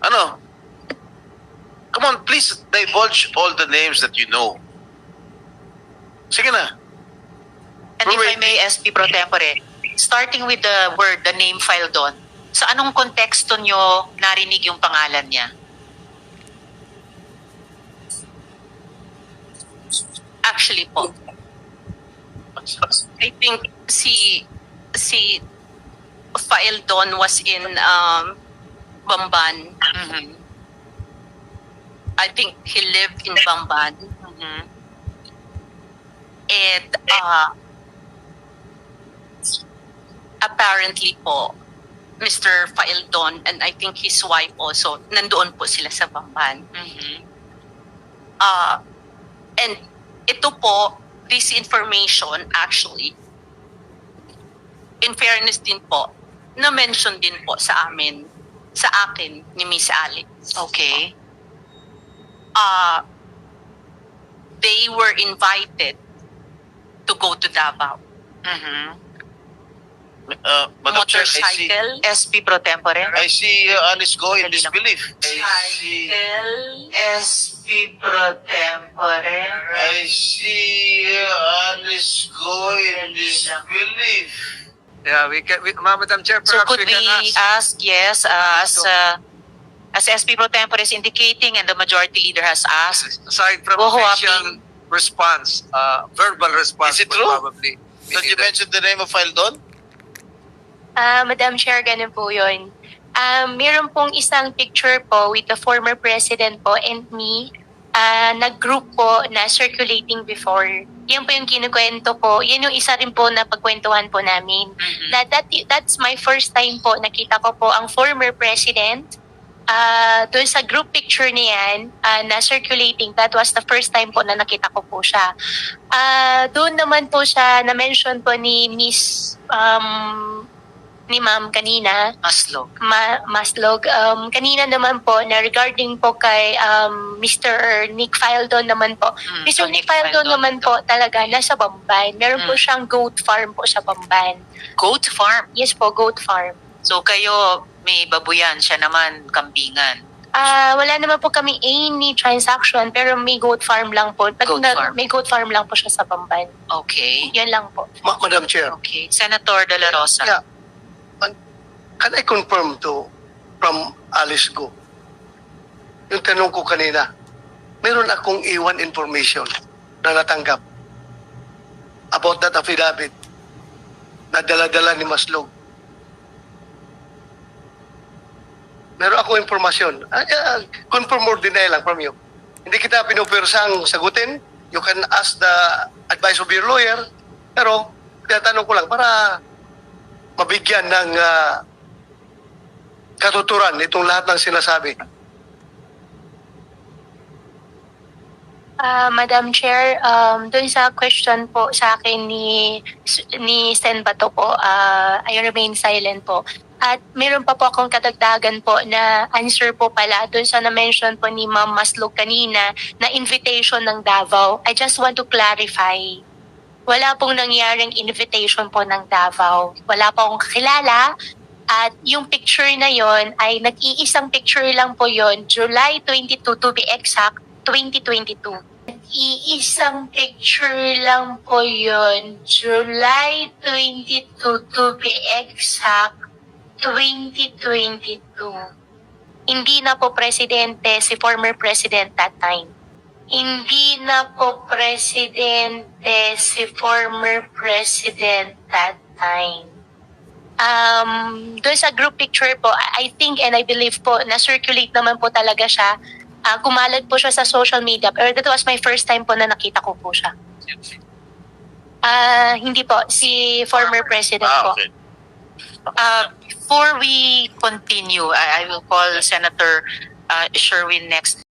Ano? Come on, please divulge all the names that you know. Sige na. And We're if I may, SP Pro Tempore, starting with the word, the name file doon, sa anong konteksto nyo narinig yung pangalan niya? Actually po, I think si si Fael Don was in um, Bamban. mhm, I think he lived in Bamban. mhm. And uh, apparently po, Mr. Fael Don and I think his wife also, nandoon po sila sa Bamban. Mhm. Uh, and ito po, this information actually, in fairness din po, na-mention din po sa amin, sa akin ni Miss Alex. Okay. Uh, they were invited to go to Davao. Mhm. Uh, Madam Chair, I see, Motorcycle. SP Pro Tempore? I see uh, Alice go in disbelief. I see, SP Pro Tempore? I see uh, Alice go in disbelief. Yeah, we can, we, Ma- Madam Chair, So perhaps could we we can ask. ask, yes, uh, as, uh, as SP Pro Tempore is indicating and the majority leader has asked, aside from Go, official response, uh, verbal response Is it would true? probably be Did you needed. mention the name of Faldon? Ah, Madam Chair, ganun po yun. Um, meron pong isang picture po with the former president po and me ah, nag-group po na circulating before. Yan po yung kinukwento po. Yan yung isa rin po na pagkwentuhan po namin. Mhm. Na that, that's my first time po nakita ko po ang former president Ah, doon sa group picture niyan ah, na circulating, that was the first time po na nakita ko po siya. Ah, doon naman po siya na-mention po ni Miss um, ni Ma'am kanina, Maslog. Ma Maslog. Um, kanina naman po na regarding po kay um, Mr. Nick Fildon naman po. Mm, Mr. Nick Fildon naman po talaga nasa Bamban. Meron po Mm. siyang goat farm po sa Bamban. Goat farm. Yes po, goat farm. So kayo, may babuyan, siya naman kambingan. Ah, wala naman po kami any transaction pero may goat farm lang po. Pag Goat na- farm. May goat farm lang po siya sa Bamban. Okay. Yan lang po. Ma- Madam Chair, Okay. Senator De La Rosa. Yeah. Can I confirm to from Alice Go? Yung tanong ko kanina, meron akong iwan information na natanggap about that affidavit na dala-dala ni Maslog. Meron ako informasyon. Ah, ah, confirm or deny lang from you. Hindi kita pinupersang sagutin. You can ask the advice of your lawyer. Pero, tinatanong ko lang para mabigyan ng ah, katuturan itong lahat ng sinasabi. Ah, Madam Chair, um, doon sa question po sa akin ni ni Sen Bato po, ah, I remain silent po. At meron pa po akong kadagdagan po na answer po pala doon sa na-mention po ni Ma'am Maslog kanina na invitation ng Davao. I just want to clarify. Wala pong nangyaring invitation po ng Davao. Wala po akong kakilala. At yung picture na yon ay nag-iisang picture lang po yon July 22 to be exact, 2022. Iisang picture lang po yun. July 22 to be exact, 2022. Hindi na po presidente si former president that time. Hindi na po presidente si former president that time. Um, doon sa group picture po, I think and I believe po na circulate naman po talaga siya Ah, kumalat po siya sa social media. Pero that was my first time po na nakita ko po siya. Ah, hindi po. Si former president Ah, po. Uh, before we continue, I, I will call Senator uh, Sherwin next.